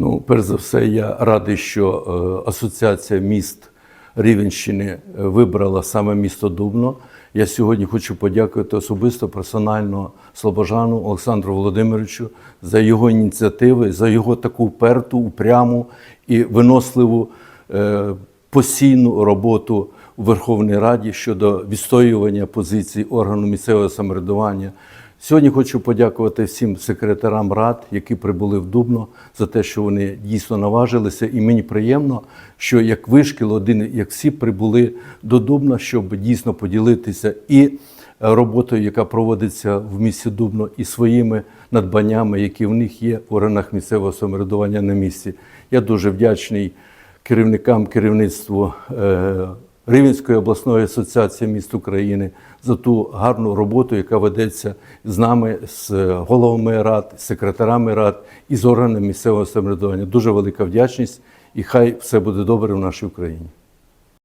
Ну, перш за все, я радий, що е, Асоціація міст Рівенщини е, вибрала саме місто Дубно. Я сьогодні хочу подякувати особисто персонально Слобожану Олександру Володимировичу за його ініціативи, за його таку вперту, упряму і виносливу е, постійну роботу у Верховній Раді щодо відстоювання позицій органу місцевого самоврядування. Сьогодні хочу подякувати всім секретарам рад, які прибули в Дубно, за те, що вони дійсно наважилися. І мені приємно, що як вишкіл один, як всі прибули до Дубна, щоб дійсно поділитися і роботою, яка проводиться в місті Дубно, і своїми надбаннями, які в них є в органах місцевого самоврядування на місці. Я дуже вдячний керівникам керівництву. Е, Рівненської обласної асоціації міст України за ту гарну роботу, яка ведеться з нами, з головами рад, з секретарами рад і з органами місцевого самоврядування. Дуже велика вдячність, і хай все буде добре в нашій Україні.